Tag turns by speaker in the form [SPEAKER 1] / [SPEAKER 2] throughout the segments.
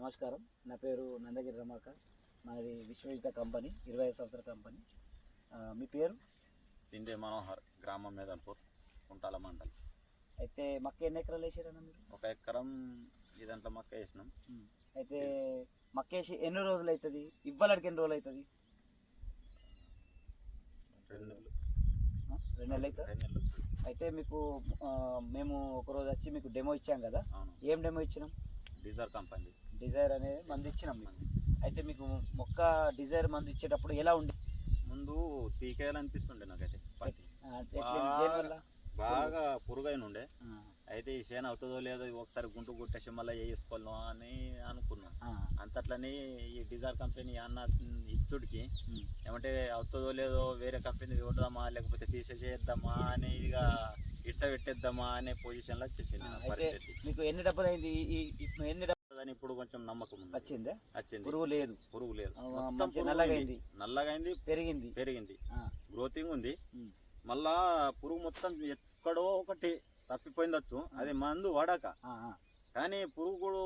[SPEAKER 1] నమస్కారం. నా పేరు నందగిరి రమాక మాది విశ్వవిద్య కంపెనీ ఇరవై ఐదు సంవత్సరాల కంపెనీ. మీ పేరు?
[SPEAKER 2] సిండే మనోహర్ గ్రామం మేదన్పూర్ కుంటాల మండల్.
[SPEAKER 1] అయితే మక్క ఎన్ని ఎకరాలు వేసారన్న మీరు?
[SPEAKER 2] ఒక ఎకరం ఇదంతా మొక్క వేసినాం.
[SPEAKER 1] అయితే మక్క వేసి ఎన్ని రోజులు అవుతుంది ఇవ్వాలడికి ఎన్ని రోజులు అవుతుంది
[SPEAKER 2] రెండు
[SPEAKER 1] రెండు నెలలు అవుతుంది
[SPEAKER 2] రెండు నెలలు.
[SPEAKER 1] అయితే మీకు మేము ఒకరోజు వచ్చి మీకు డెమో ఇచ్చాం కదా. ఏం డెమో ఇచ్చినాం?
[SPEAKER 2] డీజర్ కంపెనీ.
[SPEAKER 1] డిజైర్ అనేది మందు ఇచ్చినాం మీకు. అయితే మీకు మొక్క డిజైర్ మందు ఇచ్చేటప్పుడు ఎలా ఉండి?
[SPEAKER 2] ముందు పీకేయాలనిపిస్తుండే నాకైతే పత్తి. బాగా పురుగైన ఉండే అయితే ఈ చేను అవుతుందో లేదో ఒకసారి గుంటు గుట్టేసి మళ్ళీ వేసుకోవాలో అని అనుకున్నాం.
[SPEAKER 1] ఆ,
[SPEAKER 2] అంతట్లని ఈ డిజైర్ కంపెనీ అన్న ఇచ్చుడికి. ఏమంటే అవుతుందో లేదో వేరే కంపెనీ కొడదామా లేకపోతే తీసేసేద్దామా అని ఇక ఇడ్స పెట్టేద్దామా అనే పొజిషన్లో వచ్చేసింది
[SPEAKER 1] మీకు ఎన్ని డబ్బులు అయింది ఎన్ని డబ్బులు
[SPEAKER 2] అని ఇప్పుడు కొంచెం నమ్మకం
[SPEAKER 1] వచ్చిందే?
[SPEAKER 2] వచ్చింది.
[SPEAKER 1] పురుగు లేదు.
[SPEAKER 2] పురుగు లేదు.
[SPEAKER 1] ఆ,
[SPEAKER 2] మొత్తం
[SPEAKER 1] మంచి
[SPEAKER 2] పురుగు
[SPEAKER 1] నల్లగా
[SPEAKER 2] అయింది. నల్లగా అయింది
[SPEAKER 1] పెరిగింది.
[SPEAKER 2] పెరిగింది గ్రోతింగ్ ఉంది. మళ్ళా పురుగు మొత్తం ఎక్కడో ఒకటి తప్పిపోయిందచ్చు అది మందు వాడాక. కానీ పురుగు కూడా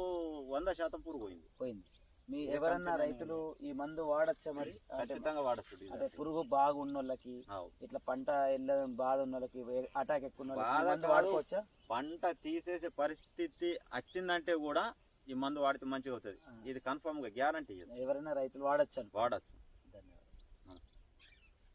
[SPEAKER 2] వంద శాతం పురుగు పోయింది.
[SPEAKER 1] పోయింది. మీ ఎవరన్నా రైతులు ఈ మందు వాడచ్చా మరి?
[SPEAKER 2] ఖచ్చితంగా వాడచ్చు
[SPEAKER 1] అంటే పురుగు బాగా ఉన్న వాళ్ళకి. ఇట్లా పంట వెళ్ళడం బాధ ఉన్న వాళ్ళకి అటాక్ ఎక్కువ. వాడుకోవచ్చా?
[SPEAKER 2] పంట తీసేసే పరిస్థితి వచ్చిందంటే కూడా ఈ మందు వాడితే మంచిగా అవుతుంది. ఇది కన్ఫర్మ్గా గ్యారంటీ
[SPEAKER 1] ఎవరైనా రైతులు వాడచ్చు
[SPEAKER 2] వాడచ్చు.